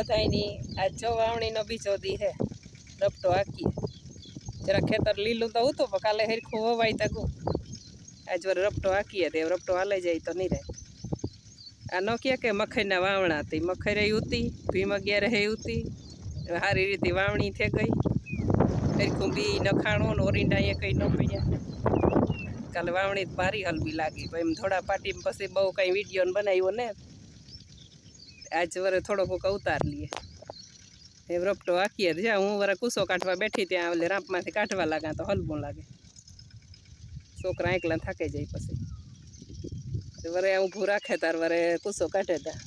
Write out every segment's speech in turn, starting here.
બધાયની આજ જો વાવણીનો બીજો દી હે. રપટો હાકીએ. જરા ખેતર લીલું તો હતું પણ કાલે હરખું વવાય તકું આજ વાર રપટો હાકીએ તે રપટો હાલે જાય તો નહીં રહે. આ ન કે કે મખાઈના વાવણા હતી. મખાઈ રહી ઉતી, ભીમ અગિયાર હે ઉતી. સારી રીતે વાવણી થઈ ગઈ. હરખું બી નખાણું ને ઓરિંડા એ કંઈ ન પડ્યા. કાલે વાવણી ભારી હલવી લાગી. એમ થોડા પાટી પછી બહુ કંઈ વીડિયો બનાવ્યો ને. આજ વરે થોડો કોક અવતાર લઈએ. એ રપટો આખી જ્યાં હું વરે કૂસો કાઢવા બેઠી ત્યાં ઓલે રાંપમાંથી કાઢવા લાગા તો હલવું લાગે. છોકરા એકલા થાકે જાય પછી. વરે ઊભું રાખે તાર વરે કૂસો કાઢે તા.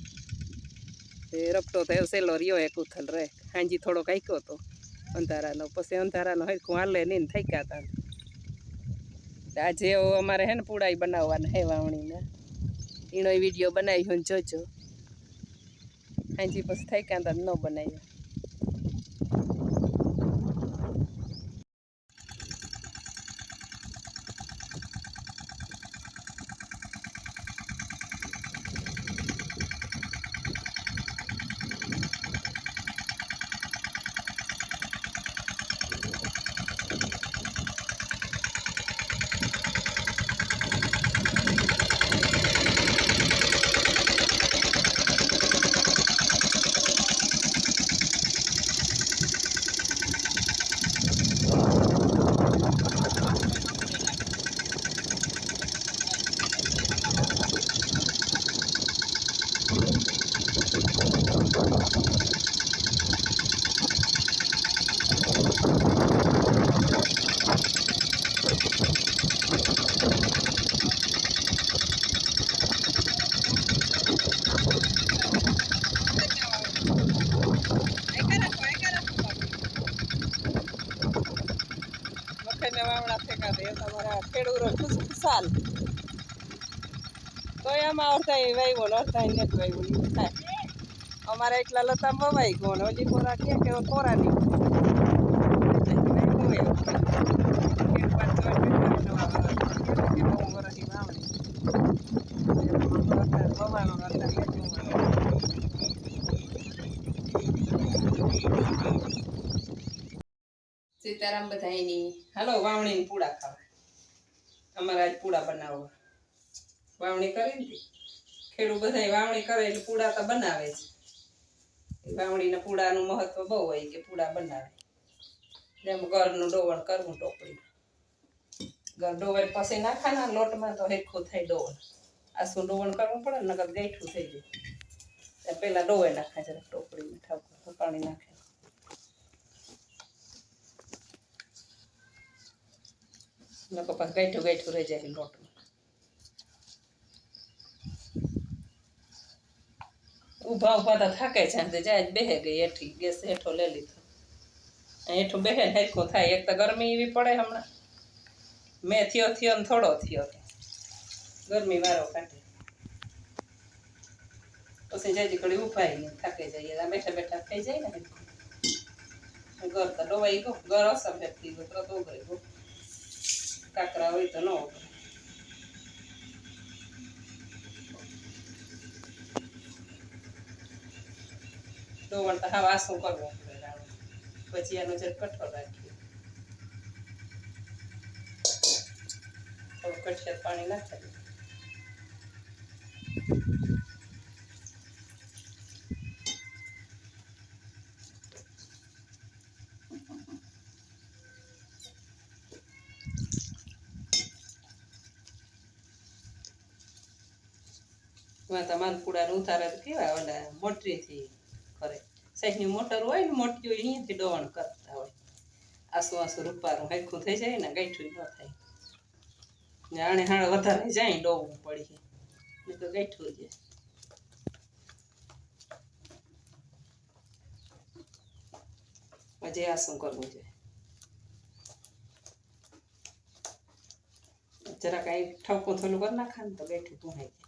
એ રપટો તો એવો સેલો રહ્યો એક ઉથલ રે. હાંજી થોડો કાંઈક્યો તો અંધારાનો. પછી અંધારાનો હરખું હાલે નહીં થઈ ગયા તા. આજે અમારે હે ને પૂડાઈ બનાવવાના હે વાવણીને. એનો વીડિયો બનાવી હું જોજો. હાંજી પછી થઈ ગયા તા ન બનાવ્યો દે ખુશ ખેડૂરો ખુશાલ તો એમાં અડધા વાવ્યો ને અડધા ને વાવ્યો થાય. અમારે એટલા લતા વવાઈ ગયો ને ઓલી કોરા કે કે કોરા સીતારામ બધાયની. હાલો વાવણી પૂડા ખાવા. અમારે આજ પૂડા બનાવવા. વાવણી કરી ને ખેડૂત બધાય વાવણી કરે એટલે પૂડા તો બનાવે છે વાવણીના પૂડાનું મહત્વ બહુ હોય કે પૂડા બનાવે. જેમ ઘરનું ડોવણ કરવું ટોપડી ઘર ડોવર પછી નાખાના લોટમાં તો હેખું થાય ડોવણ. આસું ડોવણ કરવું પડે ને નકર ગાંઠું થઈ જાય. પેલા ડોવે નાખા છે ટોપડીમાં ઠાકોર પાણી નાખે. નકર પછી ગાંઠું ગાંઠું રહી જાય લોટમાં ઊભા ઊભા તો થાકે છે તે જાય જ બેહે ગઈ હેઠી ગેસ હેઠો લઈ લીધો હેઠું બેહે ને હેરખું થાય એક તો ગરમી એવી પડે હમણાં મેં થયો થયો ને થોડો થયો ગરમી વારો કાઢે પછી જાજી કડી ઉભાઈ ને થાકે જઈએ આ બેઠા બેઠા થઈ જાય ને હેરખું. ઘર તો ડોવાઈ ગયો ઘર અસર ફેરતી ગયો તરત ઉગરી ગયો કાકરા હોય તો ન ઉગરે ડોવણ તો હા વાસું કરવું પછી એનું જર કઠોળ રાખીએ. થોડું કઠિયાત પાણી નાખી દઈએ. એમાં તમારે પૂડા ઉતારે તો કેવા ઓલા મોટરીથી કરે સહેજની મોટર હોય ને મોટી હોય, અહીંયાથી ડોવણ કરતા હોય. આસુ આસુ રૂપારું હરખું થઈ જાય ને ગાંઠું ન થાય. જાણે હાણે વધારે જાય ડોવું પડી ને તો ગાંઠું જાય. હજી આસું કરવું જોઈએ જરા કાંઈ ઠપકો થોડું કરી નાખા ને તો બેઠું પૂહાઈ જાય.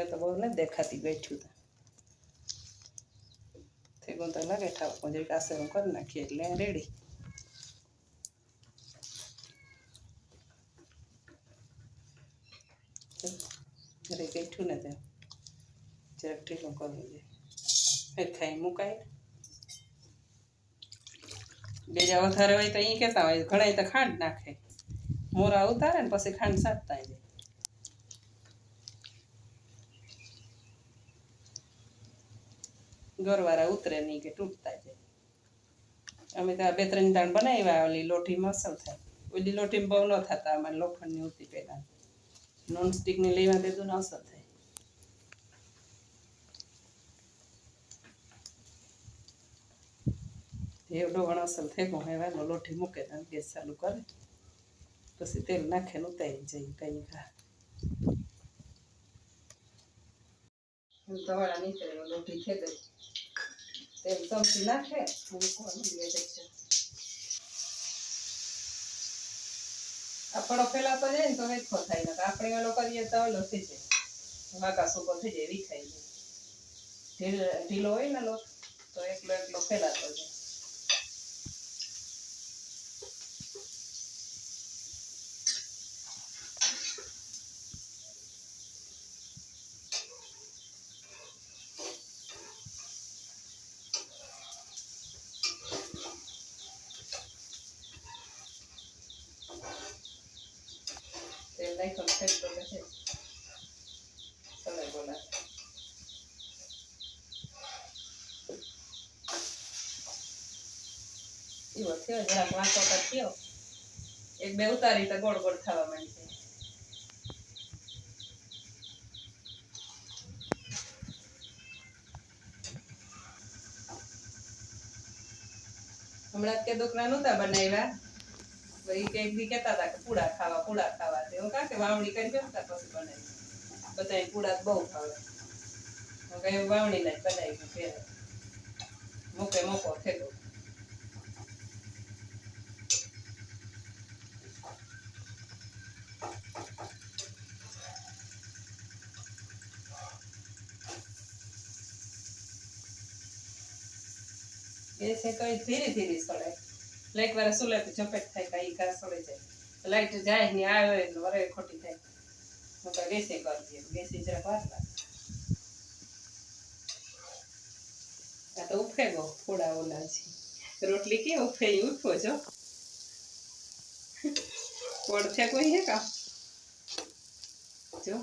એ તો બહુ નથી દેખાતી બેઠું તો. થઈ ગયું તો લાગે ઠાવ જરીક આસે હું કરી નાખીએ એટલે રેડી. થયું ને તે જરાક ઢીલું કરવું જોઈએ હેઠાઈ મુકાય બીજા વધારે હોય તો અહીં કહેતા હોય ઘણા તો ખાંડ નાખે. મોરા ઉતારે ને પછી ખાંડ સાતતા જાય. ગરવારા ઉતરે નહીં કે તૂટતા જાય. અમે તો બે ત્રણ દાણ બનાવ્યા, ઓલી લોઠીમાં અસર થાય. ઓલી લોઢીમાં બહુ ન થતા, અમારે લોખંડની ઉતી પહેલાં. નોન સ્ટિકની લેવા દેતું ન અસર થાય. એવડો ઘણો અસર થયો હેવાનો લોઠી મૂકે ને ગેસ ચાલુ કરે. પછી તેલ નાખે ને ઉતારી જઈએ કઈ ખા ધવાળા નીકળે લોઠી છે તેલ ચમચી નાખે મૂકવાનું બે છે આપણો ફેલાતો જાય ને તો હેઠો થાય ને આપણે ઓલો કરીએ તો ઓલો થઈ જાય વાકા સૂકો થઈ જાય વિખાઈ જાય ઢીલો હોય ને લોટ, તો એકલો એકલો ફેલાતો જાય. નાખ્યો ફેંકતો પછી સલાઈ બોલા એવો થયો જરાક વાંચો તો થયો એક બે ઉતારી તો ગોળ ગોળ થવા માંડી હમણાં કે દોકરા નહોતા બનાવ્યા તો એ કંઈક બી કહેતા હતા કે પૂડા ખાવા પૂડા ખાવા તે હું કાં કે વાવણી કરી બેસતા પછી બનાવી. બધા પૂડા બહુ ખાવે હું કઈ વાવણી ના જ બનાવી ફેર મોકે મોકો થેલો એ છે તો ઈ ધીરે ધીરે સળે. લાઈટ વાળા સુલે તો ઝપેટ થાય કાંઈ કાર સળે જાય લાઈટ જાય ને આવે એટલે વરે ખોટી થાય. હું તો ગેસે કરી દઈએ. ગેસે જરાક વાર આ તો ઉફે ગો થોડા ઓલા છે. રોટલી કે ઉફે ઉઠો છો પોડ છે કોઈ હે કા જો,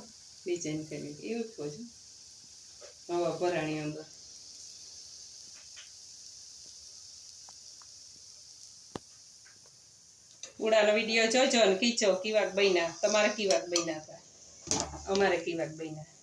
ડિઝાઇન કરી. એ ઉઠો છો હવે ભરાણી અંદર. ઉડાનો વીડિયો જોજો ને કીચો કીવાક બન્યા. તમારે કીવાક બન્યા હતા. અમારે કીવાક બન્યા.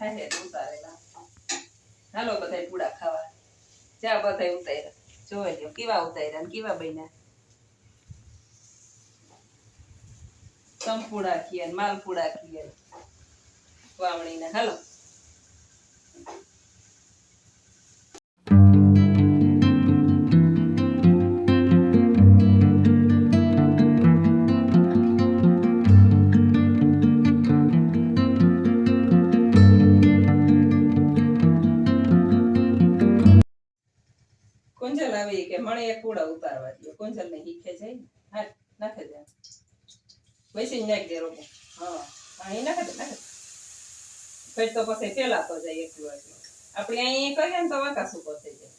થાય તો ઉતારેલા હાલો બધાય પૂડા ખાવા. જા બધાય ઉતાર્યા. જોઈ લ્યો કેવા ઉતાર્યા ને કેવા બન્યા? સંપૂડા ખીએ માલપુડા ખીએ વાવણીના. હાલો. કોંજલ કે મણે એક કુડા ઉતારવા દે કોંજલ ને હીખે જાય હા નાખે જાય વૈસી નાખ દે રોકો હા અહીં નાખે દે નાખે. પછી તો પછી ફેલાતો જાય એક દિવસ. આપણે અહીં કરીએ ને તો વાંકા સૂકો થઈ જાય.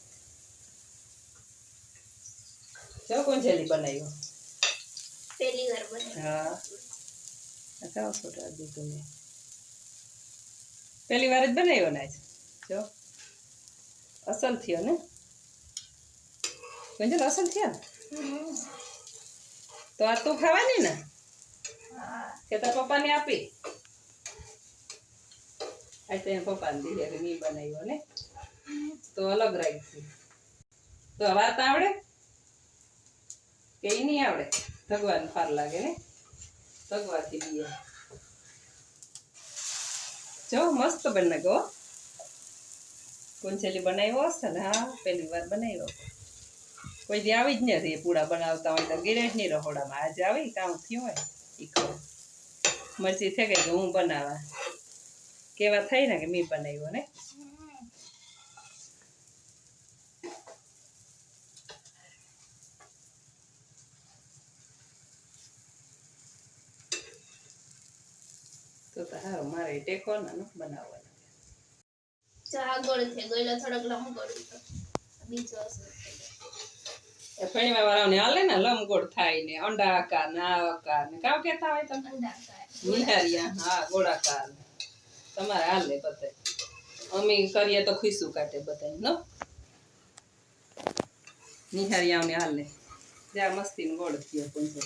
જો કોંજેલી બનાવ્યો. પહેલી વાર બનાવ્યો. હા. કાવ ફોટા દીધું મેં પહેલી વાર જ બનાવ્યો ને આજ. જો. અસલ થયો ને? કોંજલ અસલ થયા તો આ તું ખાવાની ને? કે તો પપ્પાને આપી. આ તો પપ્પાને દીધી એટલે મી બનાવ્યો ને. તો અલગ રાખી તો વાત આવડે? કે એ નહીં આવડે? ભગવાન ફાર લાગે ને? ભગવાથી બીએ. જો, મસ્ત બને ગો. કોંચેલી બનાવ્યો હશે ને? હા, પહેલી વાર બનાવ્યો. કોઈ દી આવી જ નથી પૂડા બનાવતા હોય તો ગિરેજની રહોડામાં. આજે આવી કામ થયું હોય? એ કહું મરચી થઈ ગઈ કે હું બનાવા? કેવા થઈ ને કે મેં બનાવ્યો ને? તો તો હારું, મારે ટેકો ના ન બનાવવાનો. જો આ ગોળ થઈ ગયેલો થોડોક લંબગોળ હતો બીજો ગયો એ ફણીમાં વાળાને હાલે ને લંબગોળ થાય ને અંડાકાર ને આકાર ને. કાવ કેતા હોય તમે? નિહારિયા હા, ગોળાકાર તમારે હાલે બધે અમે કરીએ તો ખુશું કાઢે બધા નો? નિહારિયાઓને હાલે. જ્યાં મસ્તી ગોળ થયો પૂંજે